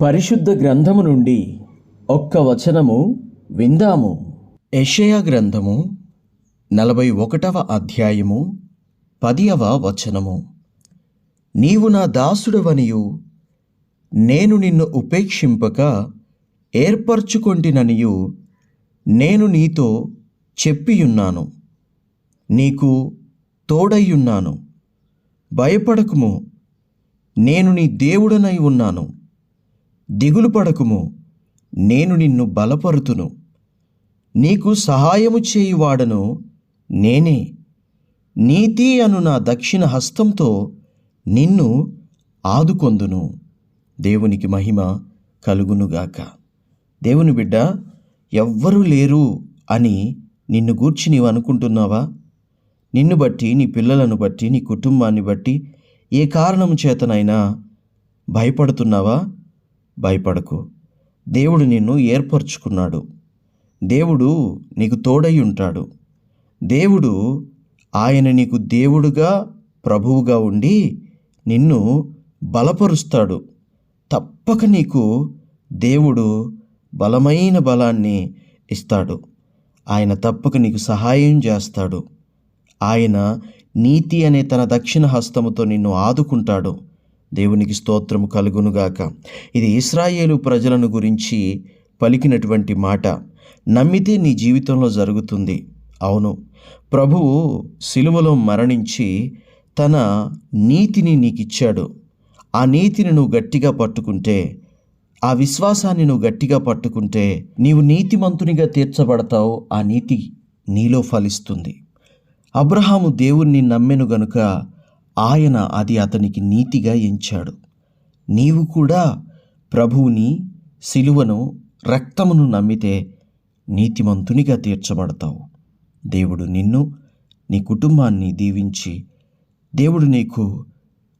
పరిశుద్ధ గ్రంథము నుండి ఒక్క వచనము విందాము. యషయా గ్రంథము నలభై ఒకటవ అధ్యాయము పదియవ వచనము. నీవు నా దాసుడవనియు నేను నిన్ను ఉపేక్షింపక ఏర్పరచుకొంటిననియు నేను నీతో చెప్పియున్నాను. నీకు తోడయ్యున్నాను. భయపడకుము నేను నీ దేవుడనై ఉన్నాను. దిగులు పడకుము. నేను నిన్ను బలపరుతును. నీకు సహాయము చేయువాడను నేనే. నీతి అను నా దక్షిణ హస్తంతో నిన్ను ఆదుకొందును. దేవునికి మహిమ కలుగునుగాక. దేవుని బిడ్డ ఎవ్వరూ లేరు అని నిన్ను గూర్చి నీవు అనుకుంటున్నావా? నిన్ను బట్టి నీ పిల్లలను బట్టి నీ కుటుంబాన్ని బట్టి ఏ కారణం చేతనైనా భయపడుతున్నావా? భయపడకు. దేవుడు నిన్ను ఏర్పరచుకున్నాడు. దేవుడు నీకు తోడై ఉంటాడు. దేవుడు ఆయన నీకు దేవుడుగా ప్రభువుగా ఉండి నిన్ను బలపరుస్తాడు. తప్పక నీకు దేవుడు బలమైన బలాన్ని ఇస్తాడు. ఆయన తప్పక నీకు సహాయం చేస్తాడు. ఆయన నీతి అనే తన దక్షిణ హస్తముతో నిన్ను ఆదుకుంటాడు. దేవునికి స్తోత్రము కలుగునుగాక ఇది ఇస్రాయేలు ప్రజలను గురించి పలికినటువంటి మాట. నమ్మితే నీ జీవితంలో జరుగుతుంది. అవును ప్రభువు సిలువలో మరణించి తన నీతిని నీకిచ్చాడు. ఆ నీతిని నువ్వు గట్టిగా పట్టుకుంటే ఆ విశ్వాసాన్ని నువ్వు గట్టిగా పట్టుకుంటే నీవు నీతిమంతునిగా తీర్చబడతావు ఆ నీతి నీలో ఫలిస్తుంది. అబ్రహాము దేవుణ్ణి నమ్మెను గనుక ఆయన అది అతనికి నీతిగా ఎంచాడు. నీవు కూడా ప్రభువుని శిలువను రక్తమును నమ్మితే నీతిమంతునిగా తీర్చబడతావు. దేవుడు నిన్ను నీ కుటుంబాన్ని దీవించి దేవుడు నీకు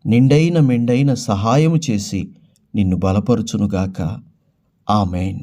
నిండైన మెండైన సహాయము చేసి నిన్ను బలపరుచునుగాక. ఆమెన్.